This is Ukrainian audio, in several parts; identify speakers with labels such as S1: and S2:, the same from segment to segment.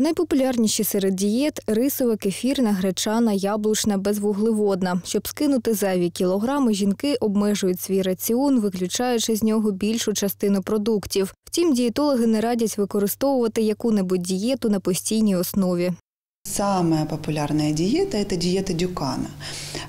S1: Найпопулярніші серед дієт рисова, кефірна, гречана, яблучна, безвуглеводна. Щоб скинути зайві кілограми, жінки обмежують свій раціон, виключаючи з нього більшу частину продуктів. Втім, дієтологи не радять використовувати яку-небудь дієту на постійній основі.
S2: Самая популярная диета – это диета Дюкана.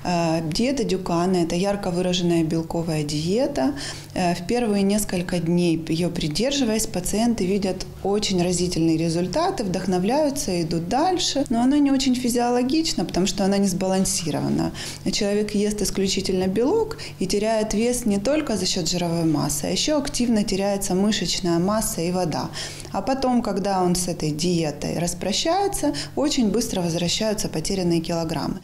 S2: Э, Диета Дюкана – это ярко выраженная белковая диета. Э, В первые несколько дней ее придерживаясь, пациенты видят очень разительные результаты, вдохновляются, идут дальше. Но она не очень физиологична, потому что она не сбалансирована. Человек ест исключительно белок и теряет вес не только за счет жировой массы, а еще активно теряется мышечная масса и вода. А потом, когда он с этой диетой распрощается, очень быстро возвращаются потерянные килограммы.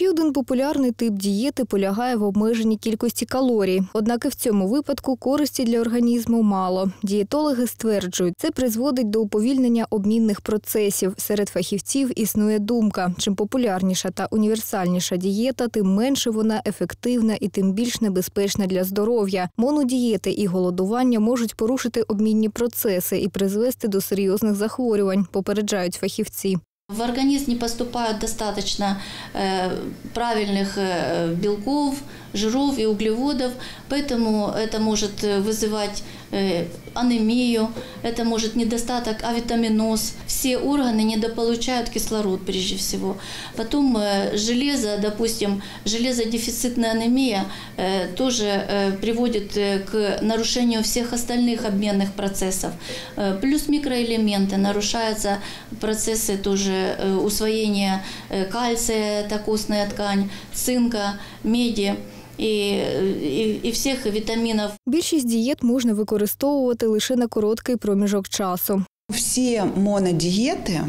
S1: Ще один популярний тип дієти полягає в обмеженні кількості калорій. Однак і в цьому випадку користі для організму мало. Дієтологи стверджують, це призводить до уповільнення обмінних процесів. Серед фахівців існує думка: чим популярніша та універсальніша дієта, тим менше вона ефективна і тим більш небезпечна для здоров'я. Монодієти і голодування можуть порушити обмінні процеси і призвести до серйозних захворювань, попереджають фахівці.
S3: В организм не поступает достаточно э, правильных э, белков, жиров и углеводов, поэтому это может э, вызывать э, анемию, это может недостаток авитаминоз. Все органы недополучают кислород прежде всего. Потом э, железо, допустим, железодефицитная анемия э, тоже э, приводит э, к нарушению всех остальных обменных процессов. Э, Плюс микроэлементы, нарушаются процессы тоже э, усвоения э, кальция, это костная ткань, цинка, меди и, и, и всех витаминов.
S1: Більшість дієт можна використовувати лише на короткий проміжок часу.
S2: Все монодиеты,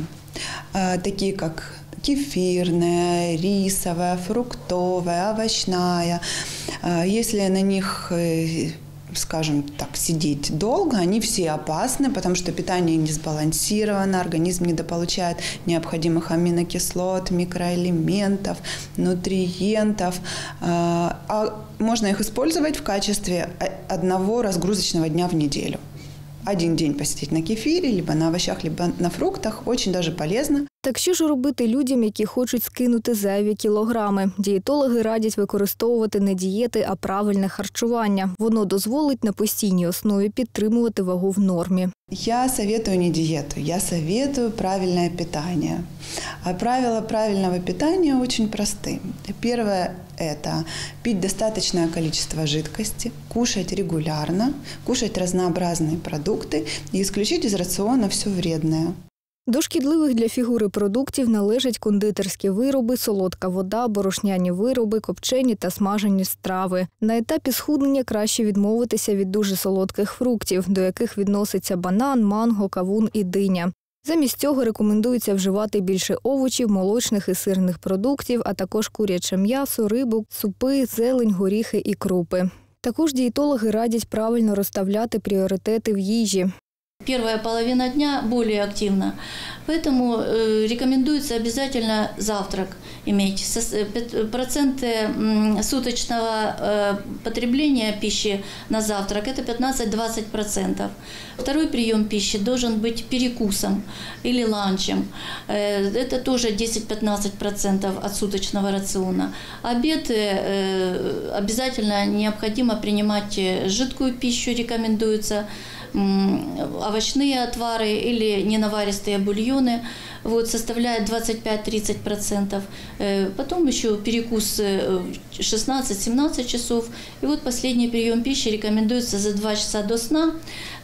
S2: э, такие как кефирная, рисовая, фруктовая, овощная, э, если на них э, скажем так, сидеть долго, они все опасны, потому что питание не сбалансировано, организм недополучает необходимых аминокислот, микроэлементов, нутриентов. А можно их использовать в качестве одного разгрузочного дня в неделю. Один день посетить на кефире, либо на овощах, либо на фруктах. Очень даже полезно.
S1: Так що ж робити людям, які хочуть скинути зайві кілограми? Дієтологи радять використовувати не дієти, а правильне харчування. Воно дозволить на постійній основі підтримувати вагу в нормі.
S2: Я советую не диету, я советую правильное питание. А правила правильного питания очень просты. Первое – это пить достаточное количество жидкости, кушать регулярно, кушать разнообразные продукты и исключить из рациона все вредное.
S1: До шкідливих для фігури продуктів належать кондитерські вироби, солодка вода, борошняні вироби, копчені та смажені страви. На етапі схуднення краще відмовитися від дуже солодких фруктів, до яких відноситься банан, манго, кавун і диня. Замість цього рекомендується вживати більше овочів, молочних і сирних продуктів, а також куряче м'ясо, рибу, супи, зелень, горіхи і крупи. Також дієтологи радять правильно розставляти пріоритети в їжі.
S3: Первая половина дня более активна, поэтому э, рекомендуется обязательно завтрак иметь. Э, пят- Проценты суточного э, потребления пищи на завтрак – это 15-20%. Второй прием пищи должен быть перекусом или ланчем. Э, Это тоже 10-15% от суточного рациона. Обед э, обязательно необходимо принимать э, жидкую пищу, рекомендуется овощные отвары или ненаваристые бульоны, вот, составляет 25-30%. Э, Потом еще перекус э, 16-17 часов. И вот последний прием пищи рекомендуется за 2 часа до сна,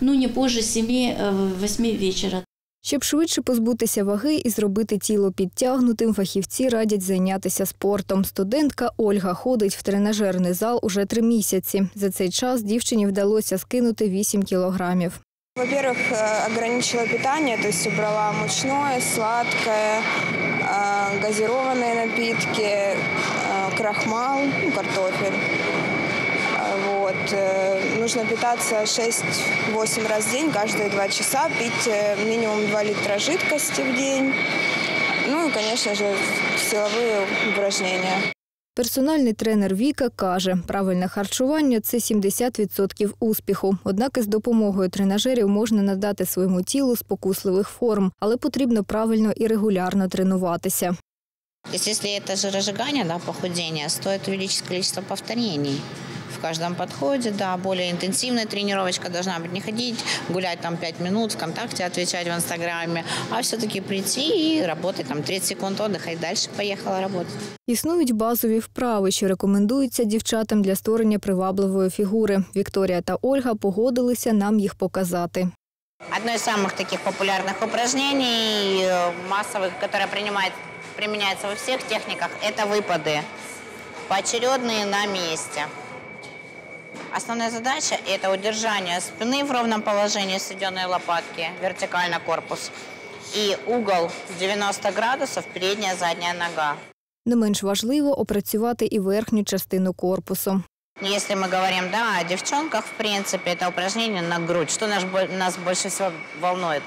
S3: ну не позже 7-8 вечера.
S1: Щоб швидше позбутися ваги і зробити тіло підтягнутим, фахівці радять зайнятися спортом. Студентка Ольга ходить в тренажерний зал уже три місяці. За цей час дівчині вдалося скинути 8 кілограмів.
S4: Во-первых, э, ограничила питание, то есть убрала мучное, сладкое, э, газированные напитки, э, крахмал, ну, картофель. Э, Вот. э, Нужно питаться 6-8 раз в день, каждые 2 часа, пить э, минимум 2 литра жидкости в день. Ну и, конечно же, силовые упражнения.
S1: Персональний тренер Віка каже, правильне харчування це 70% успіху. Однак із допомогою тренажерів можна надати своєму тілу спокусливих форм, але потрібно правильно і регулярно тренуватися.
S5: То есть если это жиросжигание, да, похудение, стоит увеличить количество повторений в каждом подходе, да, более интенсивная тренировочка должна быть, не ходить, гулять там 5 минут, ВКонтакте отвечать в Инстаграме, а все-таки прийти и работать там 30 секунд отдыха и дальше поехала работать.
S1: Існують базові вправи, що рекомендуються дівчатам для створення привабливої фігури. Вікторія та Ольга погодилися нам їх показати.
S5: Одно из самых таких популярных упражнений, э, массовых, которое принимает, применяется во всех техниках, это выпады, поочередные на месте. Основная задача – это удержание спины в ровном положении, сведенной лопатки, вертикально корпус, и угол 90 градусов, передняя, задняя нога.
S1: Не менш важливо опрацювати і верхню частину корпусу.
S5: Если мы говорим, да, о девчонках, в принципе, это упражнение на грудь. Что нас, нас больше всего волнует?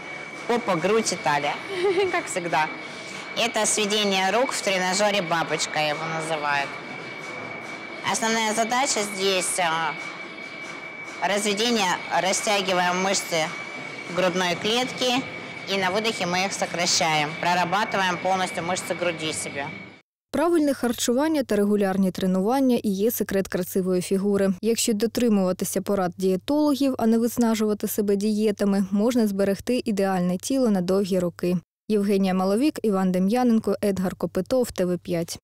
S5: Попа, грудь и талия, как всегда. Это сведение рук в тренажере бабочка, его называют. Основная задача здесь а, разведение, растягиваем мышцы грудной клетки, и на выдохе мы их сокращаем. Прорабатываем полностью мышцы груди себе.
S1: Правильне харчування та регулярні тренування і є секрет красивої фігури. Якщо дотримуватися порад дієтологів, а не виснажувати себе дієтами, можна зберегти ідеальне тіло на довгі роки. Євгенія Маловік, Іван Дем'яненко, Едгар Копитов, ТВ5.